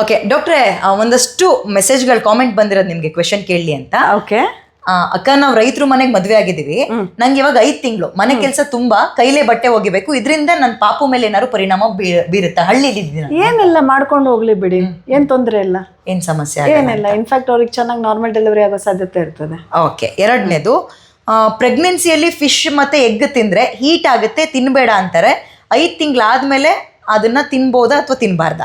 Okay ಡಾಕ್ಟ್ರೆ ಒಂದಷ್ಟು ಮೆಸೇಜ್ಗಳು comment ಬಂದಿರೋದು ನಿಮಗೆ ಕ್ವೆಶನ್ ಕೇಳಲಿ ಅಂತ. ಓಕೆ ಅಕ್ಕ ನಾವು ರೈತರು ಮನೆಗೆ ಮದುವೆ ಆಗಿದ್ದೀವಿ. ನಂಗೆ ಇವಾಗ ಐದು ತಿಂಗಳು. ಮನೆ ಕೆಲಸ ತುಂಬಾ ಕೈಲೇ ಬಟ್ಟೆ ಒಗಿಬೇಕು. ಇದರಿಂದ ನನ್ನ ಪಾಪು ಮೇಲೆ ಏನಾದ್ರು ಪರಿಣಾಮ ಬೀರುತ್ತೆ? ಹಳ್ಳಿಲಿ ನಾನು. ಮಾಡ್ಕೊಂಡು ಹೋಗ್ಲಿ ಬಿಡಿ. ಏನ್ ತೊಂದರೆ ಇಲ್ಲ. ಏನ್ ಸಮಸ್ಯೆ ಏನಿಲ್ಲ. ಇನ್ಫ್ಯಾಕ್ಟ್ ಅವ್ರಿಗೆ ಚೆನ್ನಾಗಿ ನಾರ್ಮಲ್ ಡೆಲಿವರಿ ಆಗೋ ಸಾಧ್ಯತೆ ಇರ್ತದೆ. ಓಕೆ ಎರಡನೇದು ಪ್ರೆಗ್ನೆನ್ಸಿಯಲ್ಲಿ ಫಿಶ್ ಮತ್ತೆ ಎಗ್ ತಿಂದ್ರೆ ಹೀಟ್ ಆಗುತ್ತೆ ತಿನ್ಬೇಡ ಅಂತಾರೆ. ಐದು ತಿಂಗಳಾದ್ಮೇಲೆ ಅದನ್ನ ತಿನ್ಬೋದಾ ಅಥವಾ ತಿನ್ಬಾರ್ದ?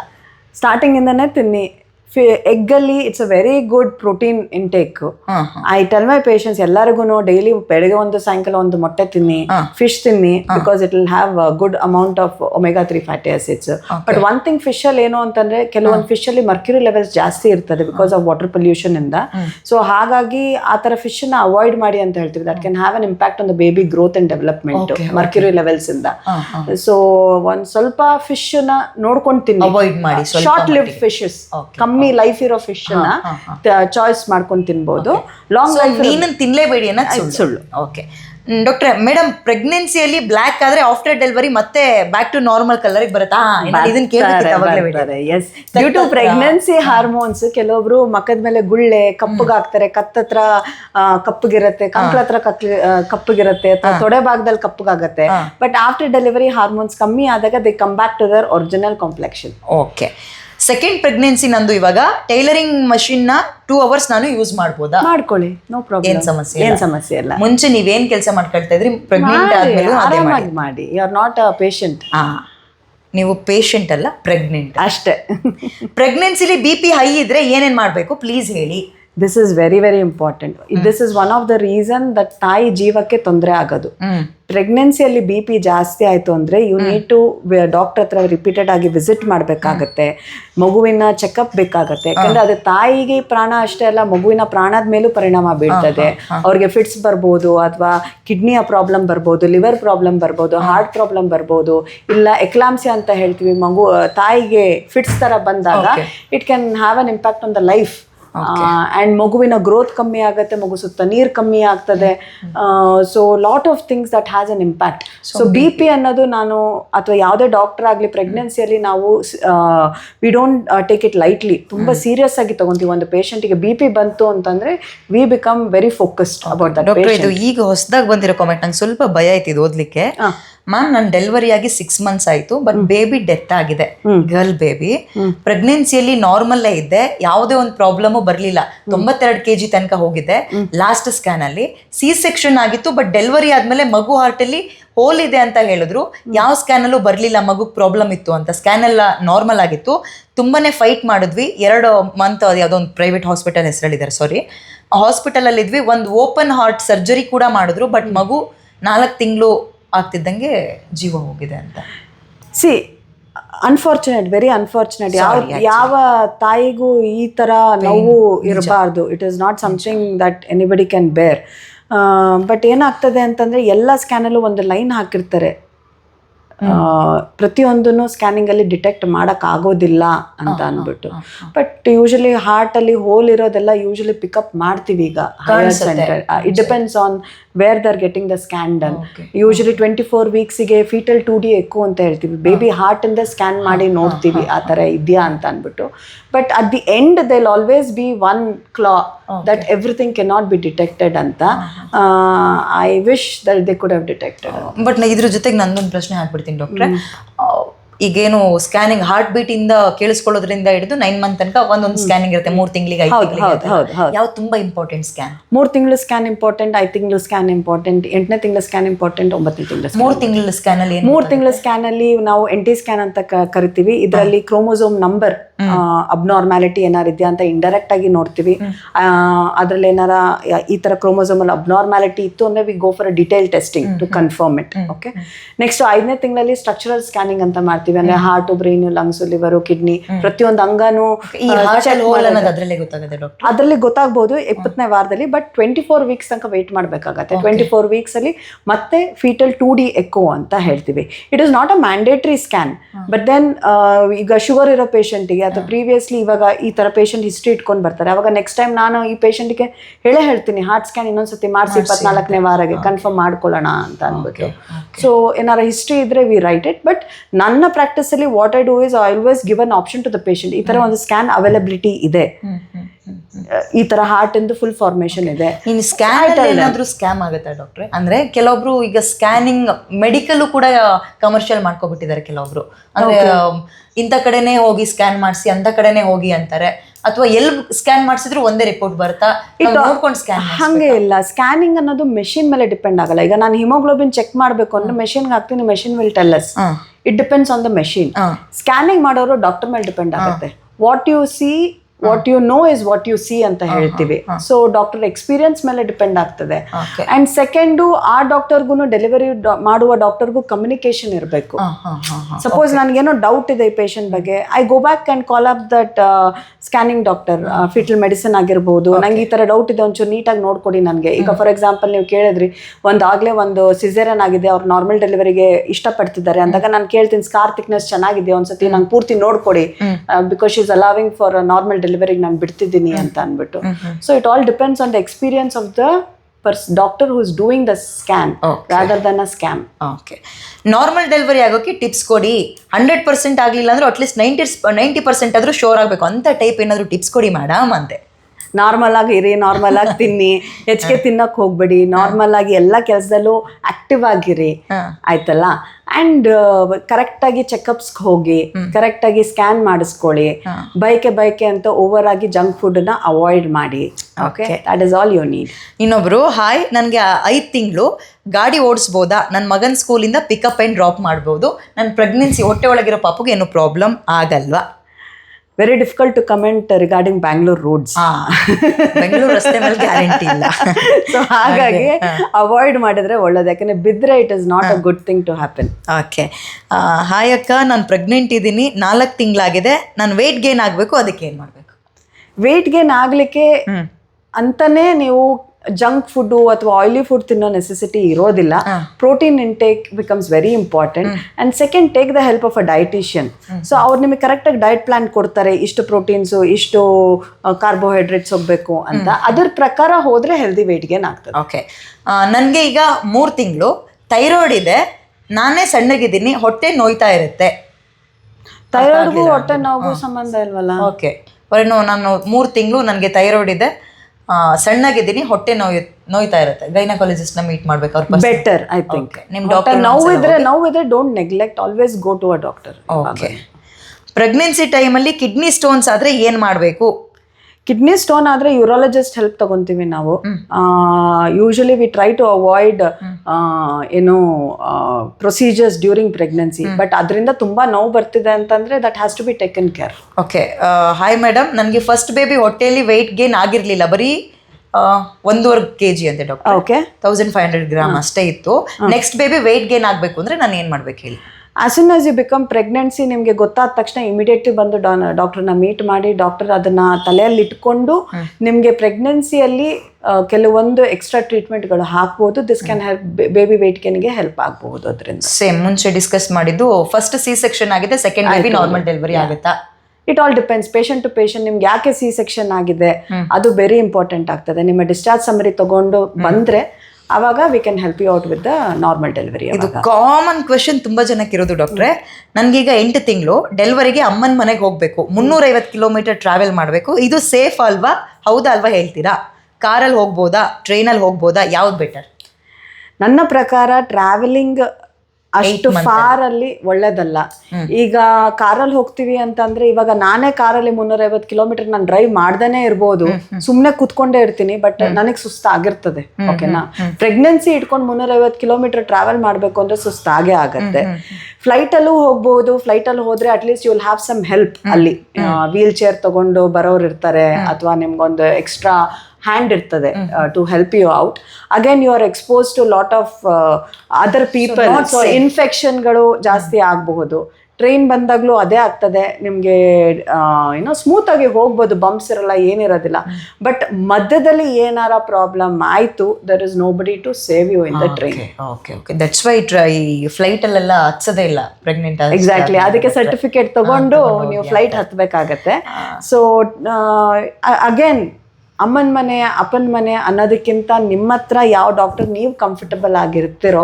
ಸ್ಟಾರ್ಟಿಂಗ್ ಇಂದನೇ ತಿನ್ನಿ. ಎಗ್ಗಲ್ಲಿ it's a very good protein intake I tell my patients ಎಲ್ಲರಿಗೂ ಡೈಲಿ ಬೆಳಗ್ಗೆ ಒಂದು ಸಾಯಂಕಾಲ ಒಂದು ಮೊಟ್ಟೆ ತಿನ್ನಿ ಫಿಶ್ ತಿನ್ನಿ because it will have good amount of omega three fatty acids but one thing fish ಅಲ್ಲಿ ಏನು ಅಂತಂದ್ರೆ ಕೆಲವೊಂದು ಫಿಶ್ ಅಲ್ಲಿ ಮರ್ಕ್ಯೂರಿ ಲೆವೆಲ್ಸ್ ಜಾಸ್ತಿ ಇರ್ತದೆ ಬಿಕಾಸ್ ಆಫ್ ವಾಟರ್ ಪೊಲ್ಯೂಷನ್ ಇಂದ. ಸೊ ಹಾಗಾಗಿ ಆ ತರ ಫಿಶ್ನ ಅವಾಯ್ಡ್ ಮಾಡಿ ಅಂತ ಹೇಳ್ತೀವಿ. That can have an impact on the baby growth and development mercury levels ಇಂದ. ಸೊ ಒಂದ್ ಸ್ವಲ್ಪ ಫಿಶ್ನ ನೋಡ್ಕೊಂಡು ತಿನ್ನಿ. ಅವಾಯ್ಡ್ ಮಾಡಿ ಶಾರ್ಟ್ ಲಿವ್ ಫಿಶಸ್ ಕಮ್ಮಿ ಲೈಫ್ ಇರೋ ಫಿಶ್ನ ಚಾಯ್ಸ್ ಮಾಡ್ಕೊಂಡು ತಿನ್ಬೋದು. ಲಾಂಗ್ ಲೈಫ್ ಮೀನನ್ನ ತಿನ್ಲೇಬೇಡಿ ಅನ್ನೋದು ಸುಳ್ಳು. ಓಕೆ ಡಾಕ್ಟ್ರೆ ಮೇಡಮ್ ಪ್ರೆಗ್ನೆನ್ಸಿಯಲ್ಲಿ ಬ್ಲ್ಯಾಕ್ ಆದ್ರೆ ಆಫ್ಟರ್ ಡೆಲಿವರಿ ಮತ್ತೆ ಬ್ಯಾಕ್ ಟು ನಾರ್ಮಲ್ ಕಲರ್ ಬರುತ್ತಾ? ಇದನ್ ಇದನ್ನ is due to pregnancy hormones ಕೆಲವೊಬ್ರು ಮಕ್ಕದ ಮೇಲೆ ಗುಳ್ಳೆ ಕಪ್ಪಗಾಗ್ತಾರೆ ಕತ್ತತ್ರ ಕಪ್ಪಗಿರುತ್ತೆ ಕಪ್ಪಗಿರತ್ತೆ ಕಂಕ್ಳ ಹತ್ರ ಕಪ್ಪಗಿರತ್ತೆ ಅಥವಾ ತೊಡೆ ಭಾಗದಲ್ಲಿ ಕಪ್ಪಗಾಗತ್ತೆ. ಬಟ್ ಆಫ್ಟರ್ ಡೆಲಿವರಿ ಹಾರ್ಮೋನ್ಸ್ ಕಮ್ಮಿ ಆದಾಗ they come back to their original complexion okay second pregnancy ನಂದು ಇವಾಗ ಟೈಲರಿಂಗ್ ಮಷಿನ್ನ ಟೂ ಅವರ್ಸ್ ನಾನು ಯೂಸ್ ಮಾಡ್ಬೋದಾ? ಮಾಡ್ಕೊಳ್ಳಿ ನೋ ಏನ್ ಪ್ರಾಬ್ಲಮ್ ಸಮಸ್ಯೆ ಏನ್ ಸಮಸ್ಯೆ ಇಲ್ಲ. ಮುಂಚೆ ನೀವೇನ್ ಕೆಲಸ ಮಾಡ್ಕೊಳ್ತಾ ಇದ್ರಿ? ಪ್ರೆಗ್ನೆಂಟ್ ಆದ್ಮೇಲೆ ಅದೇ ಮಾಡಿ. ಮಾಡಿ. You are not a patient ಹಾ ನೀವು ಪೇಷಂಟ್ ಅಲ್ಲ ಪ್ರೆಗ್ನೆಂಟ್ ಅಷ್ಟೇ. ಪ್ರೆಗ್ನೆನ್ಸಿಲಿ ಬಿ ಪಿ ಹೈ ಇದ್ರೆ ಏನೇನ್ ಮಾಡಬೇಕು? ಪ್ಲೀಸ್ ಹೇಳಿ. This is very very important this is one of the reason that ತಾಯಿ ಜೀವಕ್ಕೆ ತೊಂದರೆ ಆಗೋದು. ಪ್ರೆಗ್ನೆನ್ಸಿಯಲ್ಲಿ ಬಿ ಪಿ ಜಾಸ್ತಿ ಆಯಿತು ಅಂದರೆ ಯು ನೀಡ್ ಟು ಡಾಕ್ಟರ್ ಹತ್ರ ರಿಪೀಟೆಡ್ ಆಗಿ ವಿಸಿಟ್ ಮಾಡಬೇಕಾಗತ್ತೆ. ಮಗುವಿನ ಚೆಕಪ್ ಬೇಕಾಗತ್ತೆ. ಯಾಕಂದ್ರೆ ಅದು ತಾಯಿಗೆ ಪ್ರಾಣ ಅಷ್ಟೇ ಅಲ್ಲ ಮಗುವಿನ ಪ್ರಾಣದ ಮೇಲೂ ಪರಿಣಾಮ ಬೀಳ್ತದೆ. ಅವ್ರಿಗೆ ಫಿಟ್ಸ್ ಬರ್ಬೋದು ಅಥವಾ ಕಿಡ್ನಿಯ ಪ್ರಾಬ್ಲಮ್ ಬರ್ಬೋದು ಲಿವರ್ ಪ್ರಾಬ್ಲಮ್ ಬರ್ಬೋದು ಹಾರ್ಟ್ ಪ್ರಾಬ್ಲಮ್ ಬರ್ಬೋದು ಇಲ್ಲ ಎಕ್ಲಾಮ್ಸಿ ಅಂತ ಹೇಳ್ತೀವಿ ಮಗು ತಾಯಿಗೆ ಫಿಟ್ಸ್ ಥರ ಬಂದಾಗ it can have an impact on the life and ಮಗುವಿನ ಗ್ರೋತ್ ಕಮ್ಮಿ ಆಗುತ್ತೆ ಮಗು ಸುತ್ತ ನೀರು ಕಮ್ಮಿ ಆಗ್ತದೆ. So lot of things that has an impact so B P ಅನ್ನೋದು ನಾನು ಅಥವಾ ಯಾವುದೇ ಡಾಕ್ಟರ್ ಆಗಲಿ ಪ್ರೆಗ್ನೆನ್ಸಿಯಲ್ಲಿ ನಾವು we don't take it lightly ತುಂಬ ಸೀರಿಯಸ್ ಆಗಿ ತಗೊಂತೀವಿ. ಒಂದು ಪೇಷಂಟಿಗೆ ಬಿ ಪಿ ಬಂತು ಅಂತಂದ್ರೆ we become very focused about that doctor ಇದು ಈಗ ಹೊಸದಾಗಿ ಬಂದಿರೋ ಕಾಮೆಂಟ್ ನಂಗೆ ಸ್ವಲ್ಪ ಭಯ ಆಯ್ತು ಇದು ಓದ್ಲಿಕ್ಕೆ. ಮ್ಯಾಮ್ ನಾನು ಡೆಲಿವರಿ ಆಗಿ ಸಿಕ್ಸ್ ಮಂತ್ಸ್ ಆಯ್ತು ಬಟ್ ಬೇಬಿ ಡೆತ್ ಆಗಿದೆ ಗರ್ಲ್ ಬೇಬಿ ಪ್ರೆಗ್ನೆನ್ಸಿಯಲ್ಲಿ ನಾರ್ಮಲ್ಲೇ ಇದ್ದೆ ಯಾವುದೇ ಒಂದು ಪ್ರಾಬ್ಲಮು ಬರಲಿಲ್ಲ. ತೊಂಬತ್ತೆರಡು ಕೆ ಜಿ ತನಕ ಹೋಗಿದೆ ಲಾಸ್ಟ್ ಸ್ಕ್ಯಾನ್ ಅಲ್ಲಿ. ಸಿ ಸೆಕ್ಷನ್ ಆಗಿತ್ತು ಬಟ್ ಡೆಲಿವರಿ ಆದಮೇಲೆ ಮಗು ಹಾರ್ಟಲ್ಲಿ ಹೋಲ್ ಇದೆ ಅಂತ ಹೇಳಿದ್ರು. ಯಾವ ಸ್ಕ್ಯಾನ್ ಅಲ್ಲೂ ಬರ್ಲಿಲ್ಲ ಮಗು ಪ್ರಾಬ್ಲಮ್ ಇತ್ತು ಅಂತ. ಸ್ಕ್ಯಾನ್ ಎಲ್ಲ ನಾರ್ಮಲ್ ಆಗಿತ್ತು. ತುಂಬಾನೇ ಫೈಟ್ ಮಾಡಿದ್ವಿ. ಎರಡು ಮಂತ್ ಯಾವುದೋ ಒಂದು ಪ್ರೈವೇಟ್ ಹಾಸ್ಪಿಟಲ್ ಹೆಸರಲ್ಲಿದ್ದಾರೆ ಸಾರಿ ಹಾಸ್ಪಿಟಲಲ್ಲಿದ್ವಿ ಅಲ್ಲಿ ಇದ್ವಿ ಒಂದು ಓಪನ್ ಹಾರ್ಟ್ ಸರ್ಜರಿ ಕೂಡ ಮಾಡಿದ್ರು ಬಟ್ ಮಗು ನಾಲ್ಕು ತಿಂಗಳು ಆಗ್ತಿದ್ದಂಗೆ ಜೀವ ಹೋಗಿದೆ ಅಂತ. ಸಿ ಅನ್ಫಾರ್ಚುನೇಟ್ ವೆರಿ ಅನ್ಫಾರ್ಚುನೇಟ್ ಯಾವ ಯಾವ ತಾಯಿಗೂ ಈ ಥರ ನೋವು ಇರಬಾರ್ದು. It is not something that anybody can bear but ಏನಾಗ್ತದೆ ಅಂತಂದರೆ ಎಲ್ಲ ಸ್ಕ್ಯಾನಲ್ಲೂ ಒಂದು ಲೈನ್ ಹಾಕಿರ್ತಾರೆ. ಪ್ರತಿಯೊಂದನ್ನು ಸ್ಕ್ಯಾನಿಂಗ್ ಅಲ್ಲಿ ಡಿಟೆಕ್ಟ್ ಮಾಡಕ್ ಆಗೋದಿಲ್ಲ ಅಂತ ಅನ್ಬಿಟ್ಟು. ಬಟ್ ಯೂಶಲಿ ಹಾರ್ಟ್ ಅಲ್ಲಿ ಹೋಲ್ ಇರೋದೆಲ್ಲ ಯೂಶಲಿ ಪಿಕಪ್ ಮಾಡ್ತೀವಿ ಈಗ higher centre it depends on where they're getting the scan done usually twenty four ವೀಕ್ಸಿಗೆ fetal two D echo ಅಂತ ಹೇಳ್ತೀವಿ. ಬೇಬಿ ಹಾರ್ಟ್ ಇಂದ ಸ್ಕ್ಯಾನ್ ಮಾಡಿ ನೋಡ್ತೀವಿ ಆ ಥರ ಇದೆಯಾ ಅಂತ ಅಂದ್ಬಿಟ್ಟು but at the end they'll always be one clause that everything can not be detected ಅಂತ. I wish that they could have detected but ನಾ ಇದ್ರ ಜೊತೆಗೆ ನಂದೊಂದು ಪ್ರಶ್ನೆ ಹಾಕ್ಬಿಡ್ತೀನಿ ಡಾಕ್ಟ್ರೆ ಈಗೇನು ಸ್ಕ್ಯಾನಿಂಗ್ ಹಾರ್ಟ್ ಬೀಟ್ ಇಂದ ಕೇಳಿಸ್ಕೊಳ್ಳೋದ್ರಿಂದ ಹಿಡಿದು ನೈನ್ ಮಂತ್ ತನಕ ಒಂದೊಂದು ಸ್ಕ್ಯಾನಿಂಗ್ ಇರುತ್ತೆ. ಮೂರ್ ತಿಂಗಳಿಗೆ. ಯಾವ ತುಂಬಾ ಇಂಪಾರ್ಟೆಂಟ್ ಸ್ಕ್ಯಾನ್ ಮೂರ್ ತಿಂಗಳು ಸ್ಕ್ಯಾನ್ ಇಂಪಾರ್ಟೆಂಟ್ ಐದು ತಿಂಗಳು ಸ್ಕ್ಯಾನ್ ಇಂಪಾರ್ಟೆಂಟ್ ಎಂಟನೇ ತಿಂಗಳ ಸ್ಕ್ಯಾನ್ ಇಂಪಾರ್ಟೆಂಟ್ ಒಂಬತ್ತನೇ ತಿಂಗಳ ಮೂರ್ ತಿಂಗಳ ಸ್ಕ್ಯಾನ್ ಅಲ್ಲಿ ಮೂರ್ ತಿಂಗಳ ಸ್ಕ್ಯಾನ್ ಅಲ್ಲಿ ನಾವು ಎಂಟಿ ಟಿ ಸ್ಕ್ಯಾನ್ ಅಂತ ಕರಿತೀವಿ. ಇದರಲ್ಲಿ ಕ್ರೋಮೋಸೋಮ್ ನಂಬರ್ ಅಬ್ನಾರ್ಮ್ಯಾಲಿಟಿ ಏನಾರು ಇದೆಯಾ ಅಂತ ಇಂಡೈರೆಕ್ಟ್ ಆಗಿ ನೋಡ್ತೀವಿ. ಅದ್ರಲ್ಲಿ ಏನಾರ ಈ ತರ ಕ್ರೋಮೋಸೋಮ್ ಅಲ್ಲಿ ಅಬ್ನಾರ್ಮ್ಯಾಲಿಟಿ ಇತ್ತು ಅಂದ್ರೆ we go for detail testing to confirm it okay next ಐದನೇ ತಿಂಗಳಲ್ಲಿ ಸ್ಟ್ರಕ್ಚರಲ್ ಸ್ಕ್ಯಾನಿಂಗ್ ಅಂತ ಮಾಡ್ತೀವಿ. ಅಂದ್ರೆ heart brain lungs liver kidney ಪ್ರತಿಯೊಂದು ಅಂಗನು ಅದ್ರಲ್ಲೇ ಗೊತ್ತಾಗುತ್ತೆ ಅದರಲ್ಲಿ ಗೊತ್ತಾಗ್ಬೋದು ಇಪ್ಪತ್ತನೇ ವಾರದಲ್ಲಿ ಬಟ್ ಟ್ವೆಂಟಿ ಫೋರ್ ವೀಕ್ಸ್ ತನಕ ವೇಟ್ ಮಾಡಬೇಕಾಗತ್ತೆ. ಟ್ವೆಂಟಿ ಫೋರ್ ವೀಕ್ಸ್ ಅಲ್ಲಿ ಮತ್ತೆ ಫೀಟಲ್ ಟೂ ಡಿ ಎಕೋ ಅಂತ ಹೇಳ್ತೀವಿ. It is not a mandatory scan but then ಈಗ ಶುಗರ್ ಇರೋ ಪೇಷಂಟಿಗೆ ಅಥವಾ ಪ್ರೀವಿಯಸ್ಲಿ ಇವಾಗ ಈ ತರ ಪೇಷಂಟ್ ಹಿಸ್ಟ್ರಿ ಇಟ್ಕೊಂಡು ಬರ್ತಾರೆ. ಅವಾಗ ನೆಕ್ಸ್ಟ್ ಟೈಮ್ ನಾನು ಈ ಪೇಷಂಟ್ಗೆ ಹೇಳೇ ಹೇಳ್ತೀನಿ ಹಾರ್ಟ್ ಸ್ಕ್ಯಾನ್ ಇನ್ನೊಂದ್ಸತಿ ಮಾಡಿಸಿ ಇಪ್ಪತ್ನಾಲ್ಕನೇ ವಾರಗೆ ಕನ್ಫರ್ಮ್ ಮಾಡ್ಕೊಳ್ಳೋಣ ಅಂತ ಅಂದ್ಬಿಟ್ಟು. ಸೊ ಏನಾರ ಹಿಸ್ಟ್ರಿ ಇದ್ರೆ ವಿ ರೈಟ್ ಇಟ್ ಬಟ್ ನನ್ನ ಪ್ರಾಕ್ಟೀಸ್ ಅಲ್ಲಿ what I do is always give an option to the patient ಈ ತರ ಒಂದು ಸ್ಕ್ಯಾನ್ ಅವೈಲಬಿಲಿಟಿ ಇದೆ. ಈ ತರ ಹಾರ್ಟ್ ಎಂದು ಫುಲ್ ಫಾರ್ಮೇಶನ್ ಇದೆ. ಇನ್ ಸ್ಕ್ಯಾನ್ ಏನಾದ್ರೂ ಸ್ಕ್ಯಾಮ್ ಆಗುತ್ತಾ ಡಾಕ್ಟ್ರೆ ಅಂದ್ರೆ ಕೆಲವೊಬ್ರು ಈಗ ಸ್ಕ್ಯಾನಿಂಗ್ ಮೆಡಿಕಲ್ ಕೂಡ ಕಮರ್ಷಿಯಲ್ ಮಾಡ್ಕೊಬಿಟ್ಟಿದ್ದಾರೆ ಕೆಲವೊಬ್ರು. ಅಂದ್ರೆ ಇಂಥ ಕಡೆನೇ ಹೋಗಿ ಸ್ಕ್ಯಾನ್ ಮಾಡಿಸಿ ಅಂತ ಕಡೆನೇ ಹೋಗಿ ಅಂತಾರೆ. ಅಥವಾ ಎಲ್ ಸ್ಕ್ಯಾನ್ ಮಾಡಿಸಿದ್ರು ಒಂದೇ ರಿಪೋರ್ಟ್ ಬರುತ್ತಾ? ನೋಡ್ಕೊಂಡು ಸ್ಕ್ಯಾನ್ ಹಂಗೆ ಇಲ್ಲ. ಸ್ಕ್ಯಾನಿಂಗ್ ಅನ್ನೋದು ಮೆಷಿನ್ ಮೇಲೆ ಡಿಪೆಂಡ್ ಆಗಲ್ಲ. ಈಗ ನಾನು ಹಿಮೋಗ್ಲೋಬಿನ್ ಚೆಕ್ ಮಾಡಬೇಕು ಅಂದ್ರೆ ಮೆಷಿನ್ಗೆ ಹಾಕ್ತೀನಿ machine will tell us it depends on the machine scanning ಮಾಡೋರು ಡಾಕ್ಟರ್ ಮೇಲೆ ಡಿಪೆಂಡ್ ಆಗುತ್ತೆ. What you see what you know is what you see ಅಂತ ಹೇಳ್ತೀವಿ. ಸೊ ಡಾಕ್ಟರ್ ಎಕ್ಸ್ಪೀರಿಯನ್ಸ್ ಮೇಲೆ ಡಿಪೆಂಡ್ ಆಗ್ತದೆ. ಅಂಡ್ ಸೆಕೆಂಡು ಆ ಡಾಕ್ಟರ್ಗೂ ಡೆಲಿವರಿ ಮಾಡುವ ಡಾಕ್ಟರ್ಗೂ ಕಮ್ಯುನಿಕೇಶನ್ ಇರಬೇಕು. ಸಪೋಸ್ ನನಗೇನೋ ಡೌಟ್ ಇದೆ ಈ ಪೇಷಂಟ್ ಬಗ್ಗೆ I go back and call up that scanning doctor fetal medicine ಆಗಿರ್ಬೋದು. ನಂಗೆ ಈ ಥರ ಡೌಟ್ ಇದೆ ಒಂಚೂರು ನೀಟಾಗಿ ನೋಡ್ಕೊಡಿ ನನಗೆ. ಈಗ ಫಾರ್ ಎಕ್ಸಾಂಪಲ್ ನೀವು ಕೇಳಿದ್ರಿ ಒಂದು ಆಗಲೇ ಒಂದು ಸಿಸೇರನ್ ಆಗಿದೆ ಅವ್ರು ನಾರ್ಮಲ್ ಡೆಲಿವರಿಗೆ ಇಷ್ಟಪಡ್ತಿದ್ದಾರೆ. ಅಂದಾಗ ನಾನು ಕೇಳ್ತೀನಿ ಸ್ಕಾರ್ ಥಿಕ್ನೆಸ್ ಚೆನ್ನಾಗಿದೆ ಒಂದ್ಸತಿ ನಂಗೆ ಪೂರ್ತಿ ನೋಡ್ಕೊಡಿ. Because is allowing for normal ಡೆಲಿವರಿಗೆ ನಾನು ಬಿಡ್ತಿದ್ದೀನಿ ಅಂತ ಅಂದ್ಬಿಟ್ಟು. So it all depends on the experience of the person doctor who is doing the scan rather than a scam okay normal delivery ಆಗೋಕೆ ಟಿಪ್ಸ್ ಕೊಡಿ. ಹಂಡ್ರೆಡ್ ಪರ್ಸೆಂಟ್ ಆಗಲಿಲ್ಲ ಅಂದ್ರೆ at least ninety ninety percent ಆದ್ರೂ sure ಆಗಬೇಕು. ಅಂತ type ಏನಾದರೂ tips ಕೊಡಿ madam ಅಂತೆ. ನಾರ್ಮಲ್ ಆಗಿ ಇರಿ ನಾರ್ಮಲ್ ಆಗಿ ತಿನ್ನಿ ಹೆಚ್ಚಿಗೆ ತಿನ್ನಕ್ ಹೋಗ್ಬೇಡಿ ನಾರ್ಮಲ್ ಆಗಿ ಎಲ್ಲ ಕೆಲಸದಲ್ಲೂ ಆಕ್ಟಿವ್ ಆಗಿರಿ. ಆಯ್ತಲ್ಲ? ಅಂಡ್ ಕರೆಕ್ಟ್ ಆಗಿ ಚೆಕಪ್ಸ್ ಹೋಗಿ ಕರೆಕ್ಟ್ ಆಗಿ ಸ್ಕ್ಯಾನ್ ಮಾಡಿಸ್ಕೊಳ್ಳಿ. ಬೈಕೆ ಬೈಕೆ ಅಂತ ಓವರ್ ಆಗಿ ಜಂಕ್ ಫುಡ್ನ ಅವಾಯ್ಡ್ ಮಾಡಿ. Okay that is all you need ಇನ್ನೊಬ್ರು ಹಾಯ್ ನನಗೆ ಐದು ತಿಂಗಳು ಗಾಡಿ ಓಡಿಸ್ಬೋದಾ? ನನ್ನ ಮಗನ ಸ್ಕೂಲಿಂದ ಪಿಕಪ್ ಆ್ಯಂಡ್ ಡ್ರಾಪ್ ಮಾಡ್ಬೋದು. ನನ್ನ ಪ್ರೆಗ್ನೆನ್ಸಿ ಹೊಟ್ಟೆ ಒಳಗಿರೋ ಪಾಪುಗೆ ಏನು ಪ್ರಾಬ್ಲಮ್ ಆಗಲ್ವಾ? Very difficult to comment regarding Bangalore roads ಹಾ. ಬೆಂಗಳೂರು ರಸ್ತೆ ಮೇಲೆ ಗ್ಯಾರಂಟಿ ಇಲ್ಲ. ಸೊ ಹಾಗಾಗಿ ಅವಾಯ್ಡ್ ಮಾಡಿದ್ರೆ ಒಳ್ಳೇದು. ಯಾಕಂದ್ರೆ ಬಿದ್ರೆ it is not a good thing to happen okay hi ಅಕ್ಕ ನಾನು ಪ್ರೆಗ್ನೆಂಟ್ ಇದ್ದೀನಿ. ನಾಲ್ಕು ತಿಂಗಳಾಗಿದೆ. ನಾನು ವೆಯ್ಟ್ ಗೇನ್ ಆಗಬೇಕು ಅದಕ್ಕೆ ಏನು ಮಾಡಬೇಕು? ವೆಯ್ಟ್ ಗೇನ್ ಆಗಲಿಕ್ಕೆ ಅಂತಲೇ ನೀವು ಜಂಕ್ ಫುಡ್ ಅಥವಾ ಆಯಿಲಿ ಫುಡ್ ತಿನ್ನೋ ನೆಸೆಸಿಟಿ ಇರೋದಿಲ್ಲ. Protein intake becomes very important and second take the help of a dietitian so ಅವ್ರು ನಿಮಗೆ ಕರೆಕ್ಟಾಗಿ ಡಯಟ್ ಪ್ಲಾನ್ ಕೊಡ್ತಾರೆ ಇಷ್ಟು ಪ್ರೋಟೀನ್ಸು ಇಷ್ಟು ಕಾರ್ಬೋಹೈಡ್ರೇಟ್ಸ್ ಹೋಗ್ಬೇಕು ಅಂತ. ಅದ್ರ ಪ್ರಕಾರ ಹೋದ್ರೆ ಹೆಲ್ದಿ ವೆಯ್ಟ್ ಗೇನ್ ಆಗ್ತದೆ. ಓಕೆ ನನಗೆ ಈಗ ಮೂರು ತಿಂಗಳು ಥೈರಾಯ್ಡ್ ಇದೆ ನಾನೇ ಸಣ್ಣಗಿದ್ದೀನಿ ಹೊಟ್ಟೆ ನೋಯ್ತಾ ಇರುತ್ತೆ. ಥೈರಾಯ್ಡ್ಗೂ ಹೊಟ್ಟೆ ನೋವು ಸಂಬಂಧ ಇಲ್ವಲ್ಲ? ಓಕೆ ನಾನು ಮೂರು ತಿಂಗಳು ನನಗೆ ಥೈರಾಯ್ಡ್ ಇದೆ ಸಣ್ಣಗಿದ್ದೀನಿ ಹೊಟ್ಟೆ ನೋಯ್ ನೋಯ್ತಾ ಇರುತ್ತೆ. ಗೈನಕಾಲಜಿಸ್ಟ್ನ ಮೀಟ್ ಮಾಡ್ಬೇಕು ಅವ್ರ ಬೆಟರ್ ಐ ಥಿಂಕ್ ನಿಮ್ಮ ಡಾಕ್ಟರ್ ನೋವು ಇದ್ರೆ ನೋವು ಇದ್ರೆ don't neglect always go to a doctor okay pregnancy ಟೈಮಲ್ಲಿ ಕಿಡ್ನಿ ಸ್ಟೋನ್ಸ್ ಆದರೆ ಏನು ಮಾಡಬೇಕು? ಕಿಡ್ನಿ ಸ್ಟೋನ್ ಆದ್ರೆ ಯೂರಾಲಜಿಸ್ಟ್ ಹೆಲ್ಪ್ ತಗೊಂತೀವಿ ನಾವು. Usually we try to avoid ಏನು ಪ್ರೊಸೀಜರ್ಸ್ ಡ್ಯೂರಿಂಗ್ ಪ್ರೆಗ್ನೆನ್ಸಿ ಬಟ್ ಅದರಿಂದ ತುಂಬಾ ನೋವು ಬರ್ತಿದೆ ಅಂತಂದ್ರೆ that has to be taken care okay hi madam ನನಗೆ ಫಸ್ಟ್ ಬೇಬಿ ಹೊಟ್ಟೆಯಲ್ಲಿ ವೆಯ್ಟ್ ಗೇನ್ ಆಗಿರಲಿಲ್ಲ. ಬರೀ ಒಂದೂವರೆ ಕೆ ಜಿ ಅಂತೆ doctor okay thousand five hundred gram ಅಷ್ಟೇ ಇತ್ತು. ನೆಕ್ಸ್ಟ್ ಬೇಬಿ ವೆಯ್ಟ್ ಗೇನ್ ಆಗಬೇಕು ಅಂದರೆ ನಾನು ಏನು ಮಾಡ್ಬೇಕು ಹೇಳಿ? As soon as you become pregnancy ನಿಮಗೆ ಗೊತ್ತಾದ ತಕ್ಷಣ ಇಮಿಡಿಯೇಟ್ಲಿ ಬಂದು ಡಾಕ್ಟರ್ನ ಮೀಟ್ ಮಾಡಿ ಡಾಕ್ಟರ್ ಅದನ್ನ ತಲೆಯಲ್ಲಿ ಇಟ್ಕೊಂಡು ನಿಮಗೆ ಪ್ರೆಗ್ನೆನ್ಸಿಯಲ್ಲಿ ಕೆಲವೊಂದು ಎಕ್ಸ್ಟ್ರಾ ಟ್ರೀಟ್ಮೆಂಟ್ಗಳು ಹಾಕ್ಬೋದು. ದಿಸ್ ಕ್ಯಾನ್ ಹೆಲ್ಪ್ ಬೇಬಿ ವೇಟ್ಗೆ ಹೆಲ್ಪ್ ಆಗಬಹುದು ಅದರಿಂದ. ಸೇಮ್ ಮುಂಚೆ ಡಿಸ್ಕಸ್ ಮಾಡಿದ್ದು ಫಸ್ಟ್ ಸಿ ಸೆಕ್ಷನ್ ಆಗಿದೆ ಸೆಕೆಂಡ್ ಬೇಬಿ ನಾರ್ಮಲ್ ಡೆಲಿವರಿ ಆಗುತ್ತಾ? It all depends patient to patient ನಿಮ್ಗೆ ಯಾಕೆ ಸಿ ಸೆಕ್ಷನ್ ಆಗಿದೆ ಅದು ವೆರಿ ಇಂಪಾರ್ಟೆಂಟ್ ಆಗ್ತದೆ. ನಿಮ್ಮ ಡಿಸ್ಚಾರ್ಜ್ ಸಮರಿ ತಗೊಂಡು ಬಂದ್ರೆ ಅವಾಗ we can help you out with the normal delivery ಇದು ಕಾಮನ್ ಕ್ವೆಶನ್ ತುಂಬ ಜನಕ್ಕೆ ಇರೋದು ಡಾಕ್ಟ್ರೆ ನನಗೀಗ ಎಂಟು ತಿಂಗಳು ಡೆಲಿವರಿಗೆ ಅಮ್ಮನ ಮನೆಗೆ ಹೋಗಬೇಕು. ಮುನ್ನೂರೈವತ್ತು ಕಿಲೋಮೀಟರ್ ಟ್ರಾವೆಲ್ ಮಾಡಬೇಕು. ಇದು ಸೇಫ್ ಅಲ್ವಾ? ಹೌದಾ ಅಲ್ವಾ ಹೇಳ್ತೀರಾ? ಕಾರಲ್ಲಿ ಹೋಗ್ಬೋದಾ? ಟ್ರೈನಲ್ಲಿ ಹೋಗ್ಬೋದಾ? ಯಾವ್ದು ಬೆಟರ್ ನನ್ನ ಪ್ರಕಾರ ಟ್ರಾವೆಲಿಂಗ್ ಅಷ್ಟು ಫಾರ್ ಅಲ್ಲಿ. ಒಳ್ಳೇದಲ್ಲ. ಈಗ ಕಾರಲ್ಲಿ ಹೋಗ್ತೀವಿ ಅಂತಂದ್ರೆ ಇವಾಗ ನಾನೇ ಕಾರಲ್ಲಿ ಮುನ್ನೂರೈವತ್ತು ಕಿಲೋಮೀಟರ್ ನಾನು ಡ್ರೈವ್ ಮಾಡ್ದೇನೆ ಇರ್ಬೋದು. ಸುಮ್ನೆ ಕುತ್ಕೊಂಡೇ ಇರ್ತೀನಿ ಬಟ್ ನನಗೆ ಸುಸ್ತಾಗಿರ್ತದೆ ಓಕೆನಾ ಪ್ರೆಗ್ನೆನ್ಸಿ ಇಟ್ಕೊಂಡು ಮುನ್ನೂರೈವತ್ತು ಕಿಲೋಮೀಟರ್ ಟ್ರಾವೆಲ್ ಮಾಡ್ಬೇಕು ಅಂದ್ರೆ ಸುಸ್ತಾಗೇ ಆಗತ್ತೆ. ಫ್ಲೈಟ್ ಅಲ್ಲೂ ಹೋಗ್ಬೋದು ಫ್ಲೈಟ್ ಅಲ್ಲಿ ಹೋದ್ರೆ at least you will have some help ಅಲ್ಲಿ. ವೀಲ್ ಚೇರ್ ತಗೊಂಡು ಬರೋರು ಇರ್ತಾರೆ ಅಥವಾ ನಿಮ್ಗೊಂದು ಎಕ್ಸ್ಟ್ರಾ ಹ್ಯಾಂಡ್ ಇರ್ತದೆ to help you out again you are expose to lot of other people so ಇನ್ಫೆಕ್ಷನ್ಗಳು ಜಾಸ್ತಿ ಆಗಬಹುದು. ಟ್ರೈನ್ ಬಂದಾಗ್ಲೂ ಅದೇ ಆಗ್ತದೆ. ನಿಮಗೆ ಏನೋ ಸ್ಮೂತ್ ಆಗಿ ಹೋಗ್ಬೋದು. ಬಂಪ್ಸ್ ಇರಲ್ಲ ಏನಿರೋದಿಲ್ಲ. ಬಟ್ ಮಧ್ಯದಲ್ಲಿ ಏನಾರ ಪ್ರಾಬ್ಲಮ್ ಆಯಿತು there is nobody to save you in the train okay okay that's why ಈ ಫ್ಲೈಟಲ್ಲೆಲ್ಲ ಹತ್ಸೋದೇ ಇಲ್ಲ. ಪ್ರೆಗ್ನೆಂಟ್ ಎಕ್ಸಾಕ್ಟ್ಲಿ ಅದಕ್ಕೆ ಸರ್ಟಿಫಿಕೇಟ್ ತಗೊಂಡು ನೀವು ಫ್ಲೈಟ್ ಹತ್ಬೇಕಾಗತ್ತೆ. ಸೊ ಅಗೇನ್ ಅಮ್ಮನ ಮನೆ ಅಪ್ಪನ ಮನೆ ಅನ್ನೋದಕ್ಕಿಂತ ನಿಮ್ಮ ಹತ್ರ ಯಾವ ಡಾಕ್ಟರ್ ನೀವು comfortable ಆಗಿರ್ತಿರೋ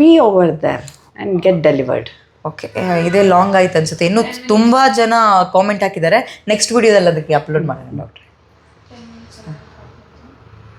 be over there and get delivered okay ಇದೇ ಲಾಂಗ್ ಆಯ್ತು ಅನ್ಸುತ್ತೆ. ಇನ್ನು ತುಂಬಾ ಜನ ಕಾಮೆಂಟ್ ಹಾಕಿದ್ದಾರೆ. ನೆಕ್ಸ್ಟ್ ವಿಡಿಯೋದಲ್ಲಿ ಅದಕ್ಕೆ ಅಪ್ಲೋಡ್ ಮಾಡೋಣ ಡಾಕ್ಟ್ರೆ